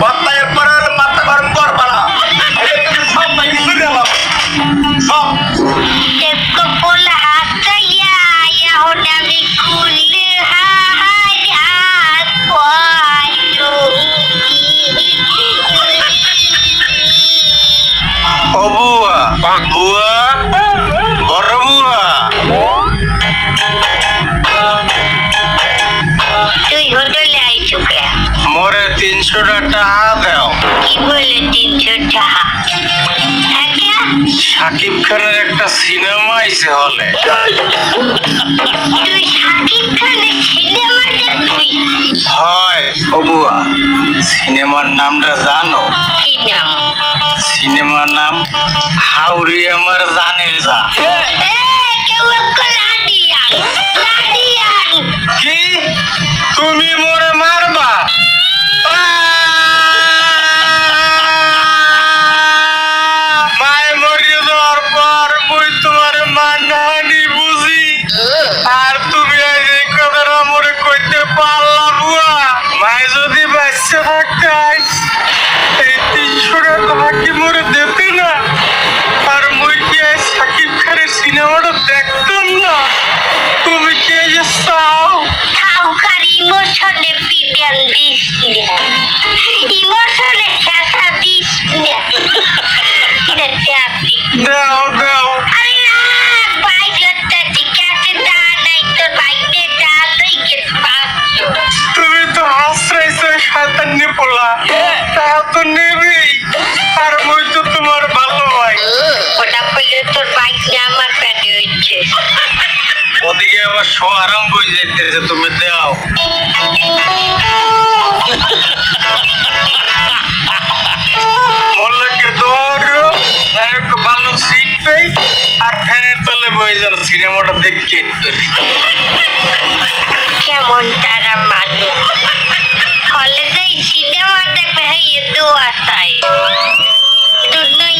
বক্তা সাকিব খানের একটা সিনেমা আইছে হলে। হয় ও বুয়া সিনেমার নামটা জানো? সিনেমার নাম হাউরি আমার জানের যা শো আরম্ভ হয়ে যাইতেছে তুমি দাও। আর ফ্যানের তলে বই যেন সিনেমাটা দেখে কেমন তারা মানুষ হলে সিনেমা দেখবে দোয়া চাই দুর্নই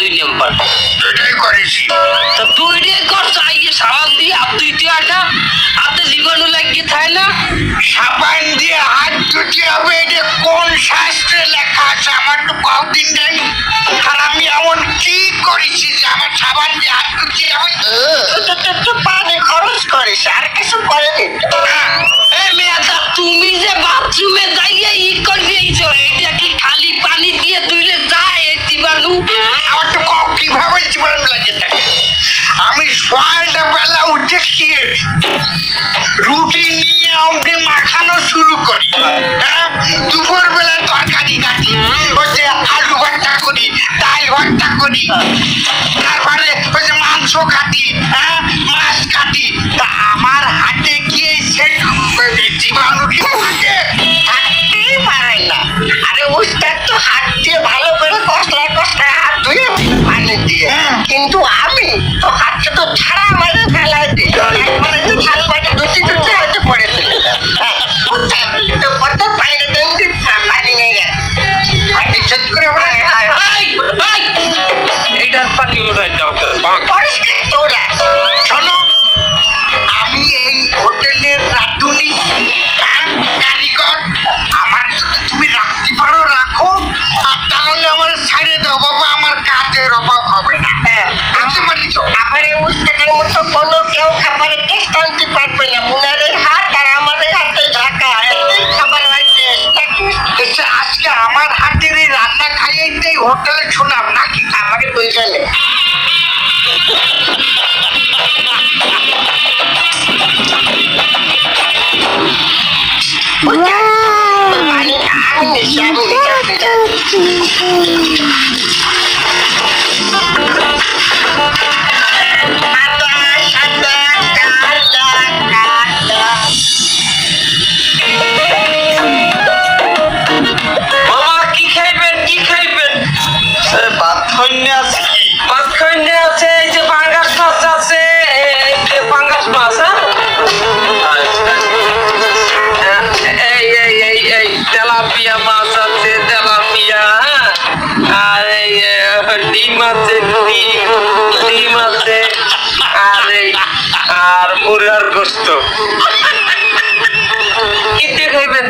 দুই নাম্বার। এটাই করেছি। তো তুই রে করছ আইয়ে সাবান দিয়ে হাত হয় না হাতে জীবাণু লাগিয়ে থাকে না? সাবান দিয়ে হাত ধুতে হবে এটা কোন শাস্ত্রে লেখা আছে আমার তো কদিন নেই। আর আমি এমন কি করেছি যে আমার সাবান দিয়ে হাত ধুতে হবে পানি খরচ করিস আর কিছু করে দিত তারপরে ওই যে মাংস কাটি হ্যাঁ? মাছ কাটি। তা আমার হাতে গিয়ে সে জীবাণু কি থাকে? হাঁটতেই পারে না। আরে উস্তাদ তো হাত দিয়ে ভালো করে কষলা কষলা হাত ধুয়ে পানি দিয়ে। কিন্তু আমি তো হাতটা তো ছাড়া মানে ফেলাই দিই। একবারে যে ঝাল বাটে ধুতে ধুতে হয়তো পড়ে চলে যায়। হ্যাঁ, উস্তাদ, তো কত দেন পানি নিয়ে ছেদ করে পানি উঠাই দাও তোরা শোনো আমি এই হোটেলের রাঁধুনি কারিগর। আমার যদি তুমি রাখতে পারো রাখো। আর তাহলে আমার ছাড়ে দাও বাবা আমার কাজের অভাব হবে না। হ্যাঁ, বুঝতে পারিস আমার এই উস্তাদের মতো কোনো কেউ খাবারের টেস্ট আনতে পারবে না। 我要妈你爱我你就多 ডিম আছে ডিম আছে আর এই আর মুরার গোস্ত। কিতে খাইবেন